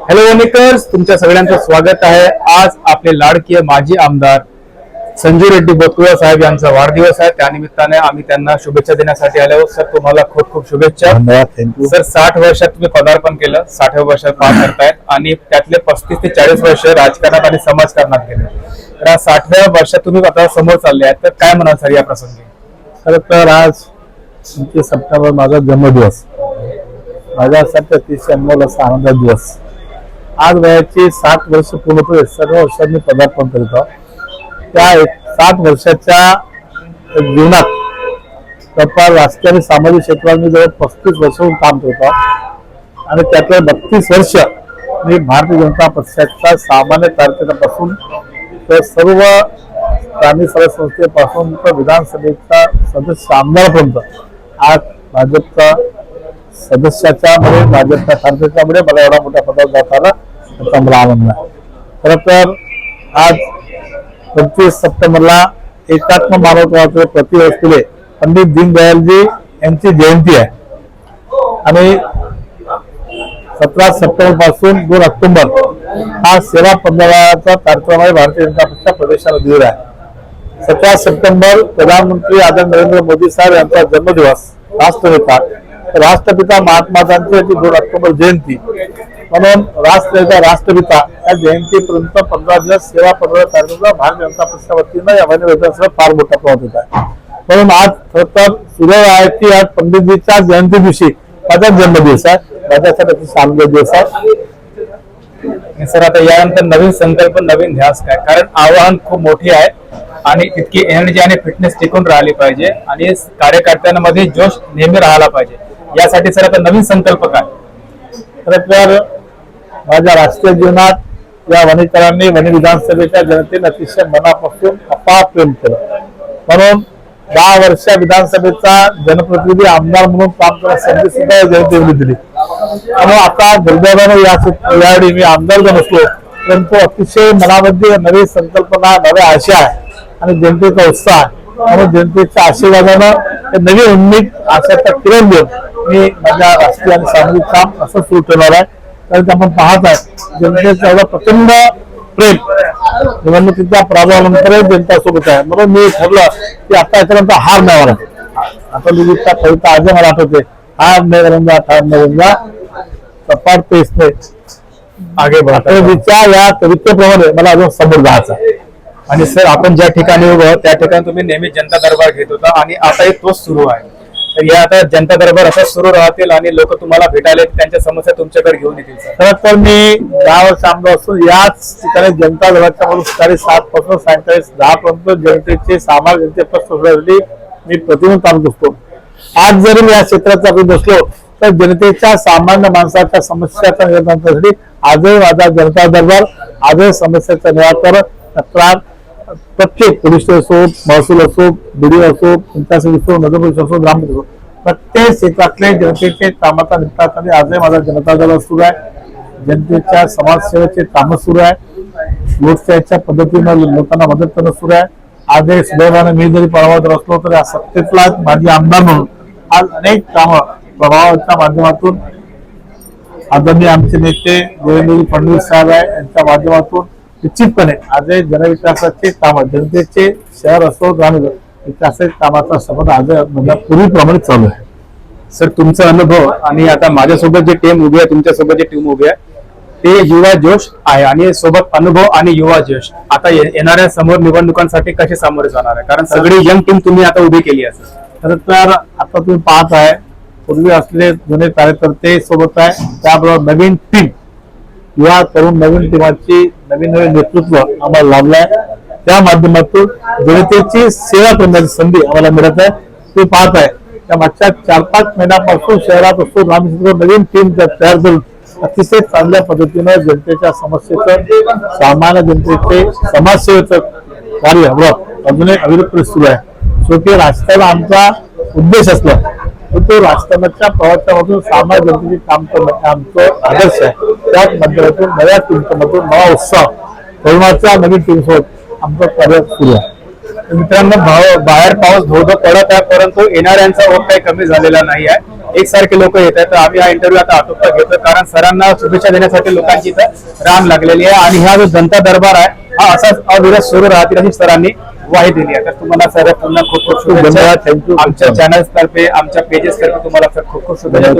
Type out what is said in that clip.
Hello वनिकर्स तुमच्या सगळ्यांचं स्वागत आहे. आज आपले लाडकीय माजी आमदार संजू रेड्डी बोतकुळा साहेब यांचा वाढदिवस आहे. त्यानिमित्ताने आम्ही त्यांना शुभेच्छा देण्यासाठी आलो सर तुम्हाला खूप खूप शुभेच्छा. सर साठ वर्षात तुम्ही पदार्पण केलं. साठव्या वर्षात पार करतायत. आणि त्यातले पस्तीस ते चाळीस वर्ष राजकारणात आणि समाजकारणात गेले. तर या साठव्या वर्षात तुम्ही आता समोर चालले आहेत. तर काय म्हणाल सर या प्रसंगी? खरं तर आज सप्टेंबर माझा जन्मदिवस. माझ्यासाठी अतिशय अनमोल असा आनंदाचा दिवस. आज वयाची सात वर्ष पूर्ण होते सर्व वर्षांनी पदार्पण करीत आहोत. त्या एक सात वर्षाच्या जीवनात जवळपास राजकीय आणि सामाजिक क्षेत्रात मी जवळ पस्तीस वर्षाहून काम करत आहोत. आणि त्यातले बत्तीस वर्ष मी भारतीय जनता पक्षाच्या सामान्य कार्यकर्त्यापासून तर सर्व स्थानिक सभा संस्थेपासून तर विधानसभेचा सदस्य आमदारपर्यंत आज भाजपचा सदस्याच्यामुळे भाजपच्या कार्यकर्त्यामुळे मला एवढा मोठा पदावर जात आला. त्याचा मला आनंद. आहे तर आज पंचवीस सप्टेंबरला एकात्म मानवत्वाचे प्रति असलेले पंडित दीनदयालजी यांची जयंती आहे. आणि सतरा सप्टेंबरपासून दोन ऑक्टोबर हा सेवा पंधराचा कार्यक्रम आहे. भारतीय जनता पक्षाच्या प्रदेशाला दिलेला आहे. सतरा सप्टेंबर प्रधानमंत्री आदरणीय नरेंद्र मोदी साहेब यांचा जन्मदिवस राष्ट्रनेता राष्ट्रपिता महात्मा गांधी दोन ऑक्टोबर जयंती. म्हणून राष्ट्रपिता राष्ट्रपिता या जयंतीपर्यंत पंधरा दिवस सेवा पंधरा कार्यक्रम भारतीय जनता पक्षाच्या वतीनं या विधानसभा फार मोठा प्रमाणात होत म्हणून आज खरं तर सुदैव आहे की आज पंडितजीच्या जयंती दिवशी माझा जन्मदिवस आहे. माझ्यासाठी आनंद दिवस आहे. सर आता यानंतर नवीन संकल्प नवीन ध्यास काय? कारण आव्हान खूप मोठी आहे आणि इतकी एनर्जी आणि फिटनेस टिकून राहिली पाहिजे आणि कार्यकर्त्यांमध्ये जोश नेहमी राहिला पाहिजे. यासाठी सर आता नवीन संकल्प काय? तर माझ्या राजकीय जीवनात या वणीकरांनी वणी विधानसभेच्या जनतेने अतिशय मनापासून अपार प्रेम केलं. म्हणून दहा वर्ष विधानसभेचा जनप्रतिनिधी आमदार म्हणून काम करण्याची संधी सुद्धा या जनतेने दिली. त्यामुळे आता दुर्दैवाने या यावेळी मी आमदार जर नसलो परंतु अतिशय मनामध्ये नवी संकल्पना नव्या आशा आहे आणि जनतेचा उत्साह आहे. म्हणून जनतेच्या आशीर्वादानं नवी उन्मीद आशाचा किरण देऊन मी माझ्या राष्ट्रीय आणि सामाजिक काम असं सुरू ठेवणार आहे. कारण आपण पाहत आहे जनतेचा एवढा प्रचंड प्रेम. निवडणुकीच्या पराभवानंतर जनता सोबत आहे. म्हणून मी ठरलं की आता याच्यानंतर हार नाही होणार आता लिहिता कविता आज मला आठवते. हार नाही रंगा ठार नाही रंगा सपाट पेस नाही आगे बढा विचार या कवितेप्रमाणे मला अजून समोर जायचं आणि सर आपण ज्या ठिकाणी उभं त्या ठिकाणी तुम्ही नेहमी जनता दरबार घेत होता आणि आता तोच सुरू आहे. या आता जनता दरबार असं सुरू राहतील आणि लोक तुम्हाला भेटायला त्यांच्या समस्या तुमच्याकडे घेऊन येतील खरं तर मी दहा वर्ष आमदार असून याच ठिकाणी जनता दरबारच्या म्हणून सकाळी सात पासून सायंकाळी दहा पर्यंत जनतेचे सामान्य जनते प्रश्न सोडवण्यासाठी मी प्रतिदिन काम असतो आज जरी मी या क्षेत्रात आपण बसलो तर जनतेच्या सामान्य माणसाच्या समस्याच्या निराकरणासाठी आजही माझा जनता दरबार आजही समस्याचं निराकरण तक्रार प्रत्येक पोलीस असो महसूल असो बीडीओ असो पंचायत असो नगर पोलीस असो ग्रामपंचायत असो प्रत्येक क्षेत्रातल्या जनतेचे कामाचा निपटासाठी आजही माझा जनता दल सुरू आहे. जनतेच्या समाजसेवेचे कामं सुरू आहे. लोकशाहीच्या पद्धतीनं लोकांना मदत करणं सुरू आहे. आज एक सुदैवाने मी जरी पराभवात असलो तरी आज सत्तेतला माझी आमदार म्हणून आज अनेक कामं प्रभावाच्या माध्यमातून आदरणीय आमचे नेते देवेंद्र फडणवीस साहेब आहे यांच्या माध्यमातून निश्चितपणे आजही जनविकासाचे काम जनतेचे शहर असो ग्रामीण असो, विकासाच्या कामाचा शपथ आज पूर्वीप्रमाणे चालू आहे. सर तुमचा अनुभव आणि आता माझ्यासोबत जे टीम उभी आहे तुमच्यासोबत जे टीम उभी आहे ते युवा जोश आहे आणि सोबत अनुभव आणि युवा जोश. आता येणाऱ्या समोर निवडणुकांसाठी कसे सामोरे जाणार आहे? कारण सगळी यंग टीम तुम्ही आता उभी केली सर. खरं तर आता तुम्ही पाहत आहे पूर्वी असलेले जुने कार्यकर्ते सोबत आहे त्याबरोबर नवीन टीम या तरुण नवीन टीमाची नवीन नवीन नेतृत्व आम्हाला लाभलं आहे त्या माध्यमातून जनतेची सेवा करण्याची संधी आम्हाला मिळत आहे. ते पाहत आहे त्या मागच्या चार पाच महिन्यापासून शहरात असतो ग्रामीण नवीन टीम तयार करून अतिशय चांगल्या पद्धतीनं जनतेच्या समस्येचं सामान्य जनतेचे समाजसेवेचं कार्य हवं अजूनही अविरत सुरू आहे. शेवटी राजकारण आमचा उद्देश असला तो राजकारणाच्या प्रवासामधून सामान्य जनतेचे काम करणं आमचं आदर्श आहे. त्याच माध्यमातून नव्या टीमच्या नवा उत्साह. तरुणाच्या नवीन टीमसोबत आमचं कार्य सुरू आहे. मित्रांनो बाहेर पाऊस धोधो पडत आहे परंतु येणाऱ्यांचा ओघ काही कमी झालेला नाही आहे. एकसारखे लोक येत आहेत. तर आम्ही हा इंटरव्ह्यू आता आटोपता घेतो कारण सरांना शुभेच्छा देण्यासाठी लोकांची इथं राम लागलेली आहे. आणि हा जो जनता दरबार आहे हा असाच अविरत सुरू राहतील अशी सरांनी ग्वाही दिली. आहे तर तुम्हाला सर पुन्हा खूप खूप धन्यवाद. शुभेच्छा. आमच्या चॅनल्स तर्फे आमच्या पेजेस तर्फे तुम्हाला सर खूप खूप शुभेच्छा.